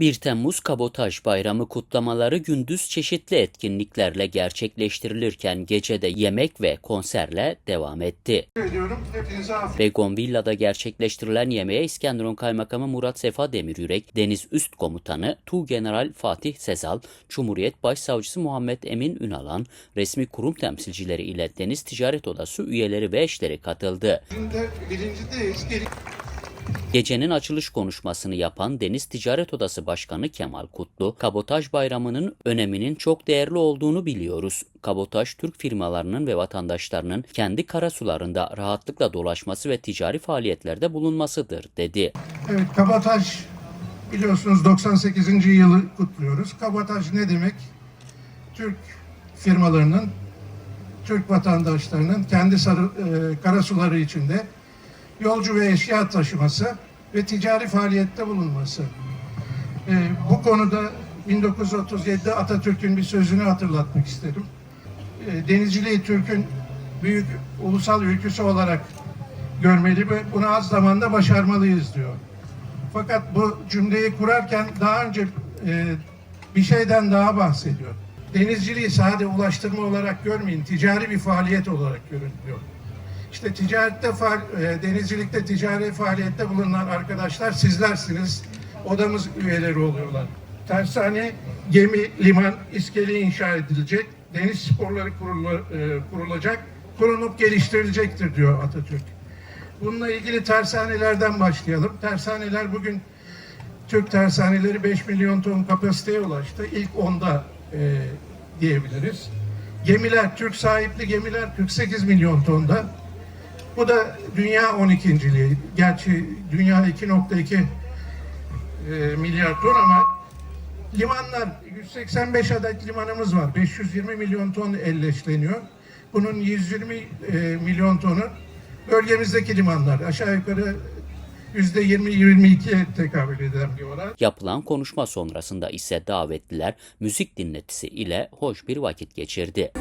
1 Temmuz Kabotaj Bayramı kutlamaları gündüz çeşitli etkinliklerle gerçekleştirilirken gecede yemek ve konserle devam etti. ediyorum. Hepinize afiyet. Regon Villa'da gerçekleştirilen yemeğe İskenderun Kaymakamı Murat Sefa Demiryürek, Deniz Üst Komutanı Tuğgeneral Fatih Sezal, Cumhuriyet Başsavcısı Muhammed Emin Ünalan, resmi kurum temsilcileri ile Deniz Ticaret Odası üyeleri ve eşleri katıldı. Şimdi birinci Geri Gecenin açılış konuşmasını yapan Deniz Ticaret Odası Başkanı Kemal Kutlu, Kabotaj Bayramı'nın öneminin çok değerli olduğunu biliyoruz. Kabotaj, Türk firmalarının ve vatandaşlarının kendi karasularında rahatlıkla dolaşması ve ticari faaliyetlerde bulunmasıdır, dedi. Evet, kabotaj biliyorsunuz 98. yılı kutluyoruz. Kabotaj ne demek? Türk firmalarının, Türk vatandaşlarının kendi sarı, e, karasuları içinde yolcu ve eşya taşıması ve ticari faaliyette bulunması. E, bu konuda 1937'de Atatürk'ün bir sözünü hatırlatmak isterim. E, denizciliği Türk'ün büyük ulusal ülküsü olarak görmeli ve bunu az zamanda başarmalıyız diyor. Fakat bu cümleyi kurarken daha önce e, bir şeyden daha bahsediyor. Denizciliği sadece ulaştırma olarak görmeyin, ticari bir faaliyet olarak görün diyor. İşte ticarette, e, denizcilikte ticari faaliyette bulunan arkadaşlar sizlersiniz. Odamız üyeleri oluyorlar. Tersane, gemi, liman, iskele inşa edilecek. Deniz sporları kurulu- e, kurulacak, kurunup geliştirilecektir diyor Atatürk. Bununla ilgili tersanelerden başlayalım. Tersaneler bugün Türk tersaneleri 5 milyon ton kapasiteye ulaştı. İlk onda e, diyebiliriz. Gemiler, Türk sahipli gemiler 48 milyon tonda. Bu da dünya 12.liği. Gerçi dünya 2.2 e, milyar ton ama limanlar 185 adet limanımız var. 520 milyon ton elleşleniyor. Bunun 120 e, milyon tonu bölgemizdeki limanlar. Aşağı yukarı yüzde 20-22'ye tekabül eden bir oran. Yapılan konuşma sonrasında ise davetliler müzik dinletisi ile hoş bir vakit geçirdi.